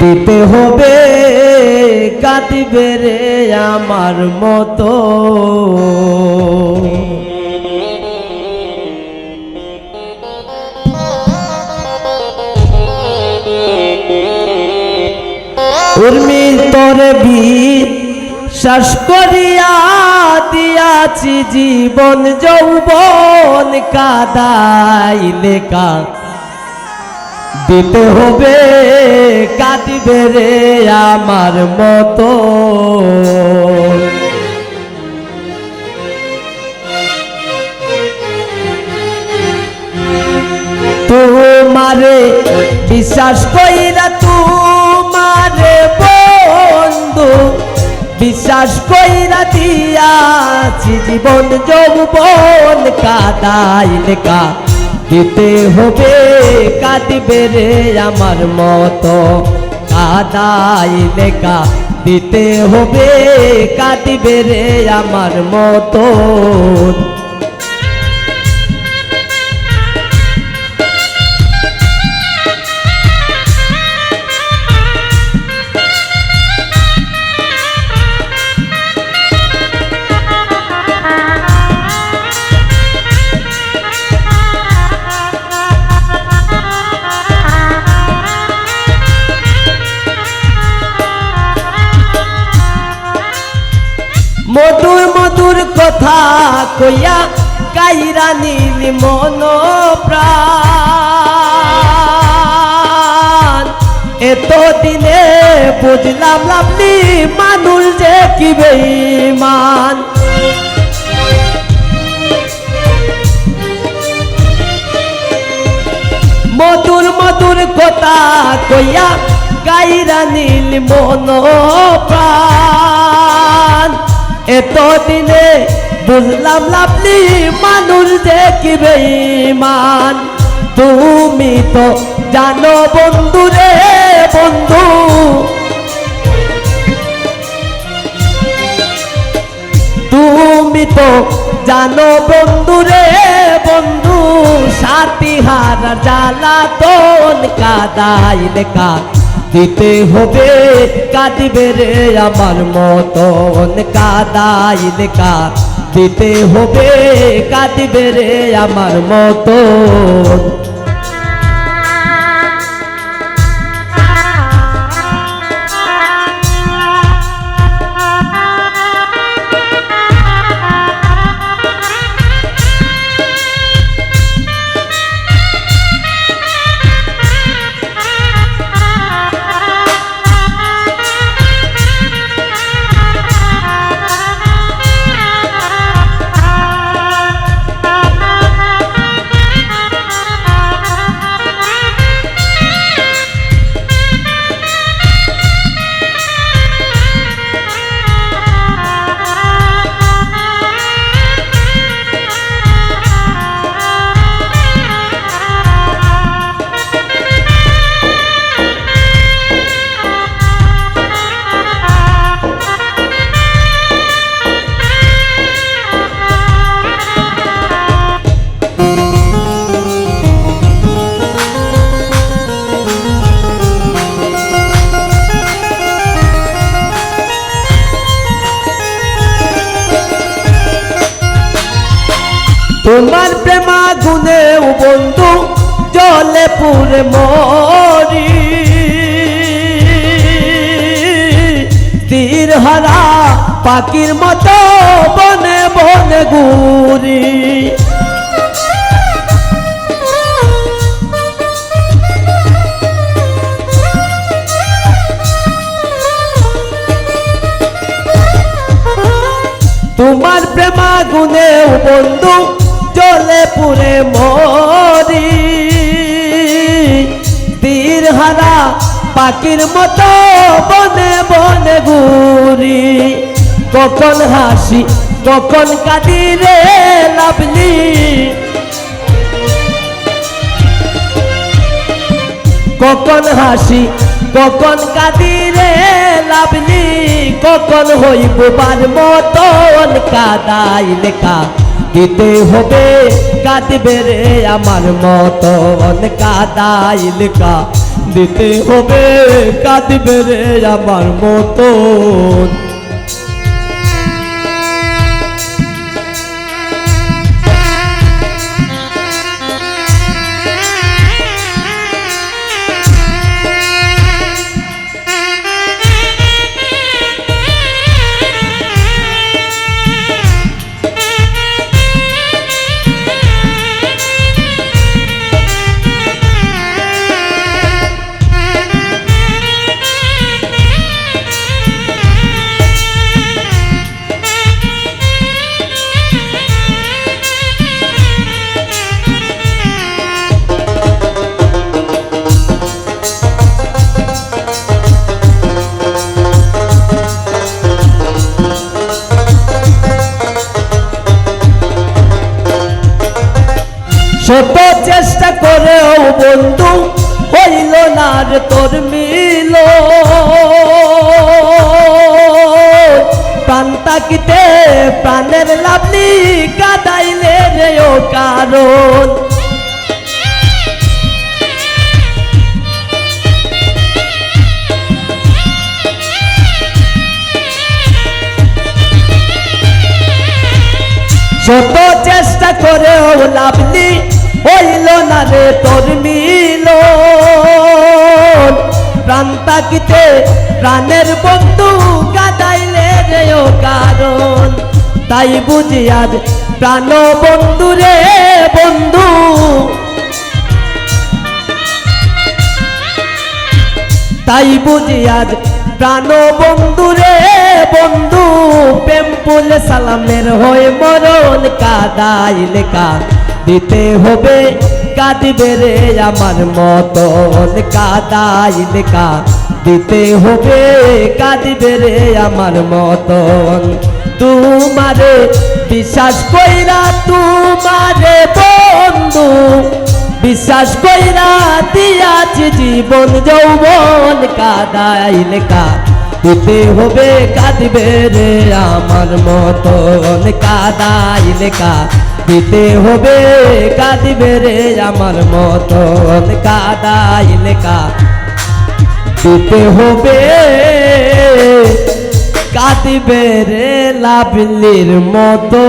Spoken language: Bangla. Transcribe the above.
দিতে হবে কাঁদিবে রে আমার মতো। উর্মি তোরে বিশ্বাস করিয়া দিয়াছি জীবন যৌবন কাদাই লেখা। দিতে হবে, কাঁদিবে রে আমার মতো। তোমারে বিশ্বাস কইরা তোমারে বন্ধু। বিশ্বাস কইরা দিয়াছি, জীবন যৌবন কাদাই লেখা। দিতে হবে, কাঁদিবে রে আমার মতো। কাদাই লেখা। দিতে হবে, কাঁদিবে রে আমার মতো। কইয়া কাইরা নীল মন প্রাণ। এত দিনে বুঝলাম লাভলি মানুষ যে কি বেঈমান। মধুর মধুর কথা কইয়া গাইরা নীল মন প্রাণ। এত দিনে বুঝলাম লাভলি মানুষ যে কি বেঈমান। তুমি তো জানো বন্ধু রে বন্ধু। তুমি তো জানো বন্ধু রে বন্ধু, সাথী হারা জ্বালাতন কাদাই লেখা। দিতে হবে, কাঁদিবে রে আমার মতন কাদাই লেখা। দিতে হবে কাঁদিবে রে আমার মতন। তোমার প্রেমা গুনে বন্ধু, জলে পুরে মরি। তীর হারা পাখির মতো বনে বনে ঘুরি। তোমার প্রেমা গুনে বন্ধু পুরে মরি তীর হারা পাখির মতো বনে বনে ঘুরি। কখন হাসি কখন কাঁদি রে লাভলি। কখন হাসি কখন কাঁদি রে লাভলি। কখন হইব বার মতন কাদাই লেখা দিতে হবে কাঁদবে রে আমার মতন কাদাইল কা দিতে হবে কাঁদবে রে আমার মতন হইল না রে তোর মিল। প্রাণ তাকিতে প্রাণের লাভলি কাদাইলে রে ও কারণ। শত চেষ্টা করেও লাভলি হইল না রে তোর মিল। প্রাণ তাকিতে প্রাণের বন্ধু কাদাইলে রে ও কারণ। তাই বুঝি আজ প্রাণ বন্ধু রে বন্ধু। তাই বুঝি আজ প্রাণ বন্ধু রে বন্ধু। প্রেম ফুল সালামের হয়ে মরণ কাদাইলে কা দিতে হবে। কাঁদবে রে আমার মতন কাদাইলে কা দিতে হবে। কাঁদবে রে আমার মতন, তোমারে বিশ্বাস কইরা, তোমারে বন্ধু, বিশ্বাস কইরা দিয়াছি জীবন যৌবন। কাদাইল কা দিতে হবে, কাঁদবে রে আমার মতন কাদাইল কা দিতে হবে। কাঁদবে রে আমার মতন কাদাইল কা দিতে হবে কাদিবে রে লাভলির মতো